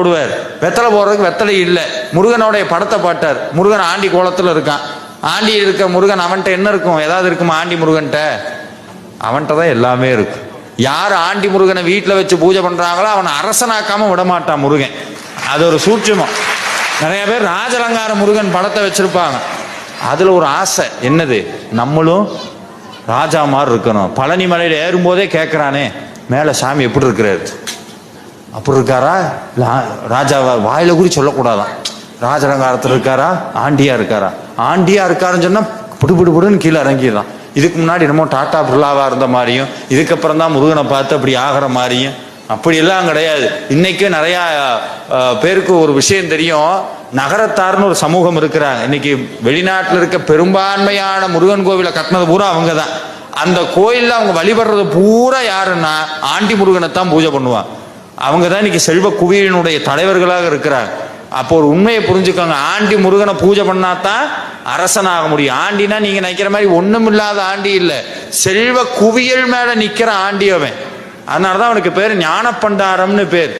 போடுவார். வெத்தலை போடுறதுக்கு வெத்தலை இல்லை. முருகனுடைய படத்தை பாட்டார். முருகன் ஆண்டி கோலத்தில் இருக்கான். ஆண்டி இருக்க முருகன் அவன்கிட்ட என்ன இருக்கும்? ஏதாவது இருக்குமா ஆண்டி முருகன்ட்ட அவன்கிட்ட தான் எல்லாமே இருக்கும். யார் ஆண்டி முருகனை வீட்டில் வச்சு பூஜை பண்ணுறாங்களோ அவனை அரசனாக்காம விடமாட்டான் முருகன். அது ஒரு சூட்சுமம். நிறைய பேர் ராஜலங்கார முருகன் படத்தை வச்சிருப்பாங்க. அதில் ஒரு ஆசை. என்னது? நம்மளும் ராஜா மாதிரி இருக்கணும். பழனி மலையில் ஏறும்போதே கேட்குறானே மேலே சாமி எப்படி இருக்கிறாரு? அப்படி இருக்காரா? ராஜாவை ராஜாவா வாயில கூட சொல்லக்கூடாதான். ராஜரங்காரத்தில் இருக்காரா? ஆண்டியா இருக்காரா? ஆண்டியா இருக்காருன்னு சொன்னா புடுபுடுபுடுன்னு கீழே இறங்கிடலாம் இதுக்கு முன்னாடி என்னமோ டாட்டா பிர்லாவா இருந்த மாதிரியும் இதுக்கப்புறம் தான் முருகனை பார்த்து அப்படி ஆகிற மாதிரியும் அப்படியெல்லாம் கிடையாது. இன்னைக்கு நிறைய பேருக்கு ஒரு விஷயம் தெரியும். நகரத்தார்னு ஒரு சமூகம் இருக்கிறாங்க. இன்னைக்கு வெளிநாட்டில் இருக்க பெரும்பான்மையான முருகன் கோவிலை கட்டினது பூரா அவங்க தான் அந்த கோயிலில் அவங்க வழிபடுறது பூரா யாருன்னா ஆண்டி முருகனை தான் பூஜை பண்ணுவாங்க அவங்க தான் இன்னைக்கு செல்வ குவியலினுடைய தலைவர்களாக இருக்கிறாங்க. அப்போ ஒரு உண்மையை புரிஞ்சுக்கோங்க. ஆண்டி முருகனை பூஜை பண்ணாதான் அரசனாக முடியும். ஆண்டினா நீங்க நினைக்கிற மாதிரி ஒண்ணும் இல்லாத ஆண்டி இல்லை. செல்வ குவியல் மேல நிக்கிற ஆண்டி அவன். அதனாலதான் அவனுக்கு பேர் ஞானப்பண்டாரம்னு பேர்.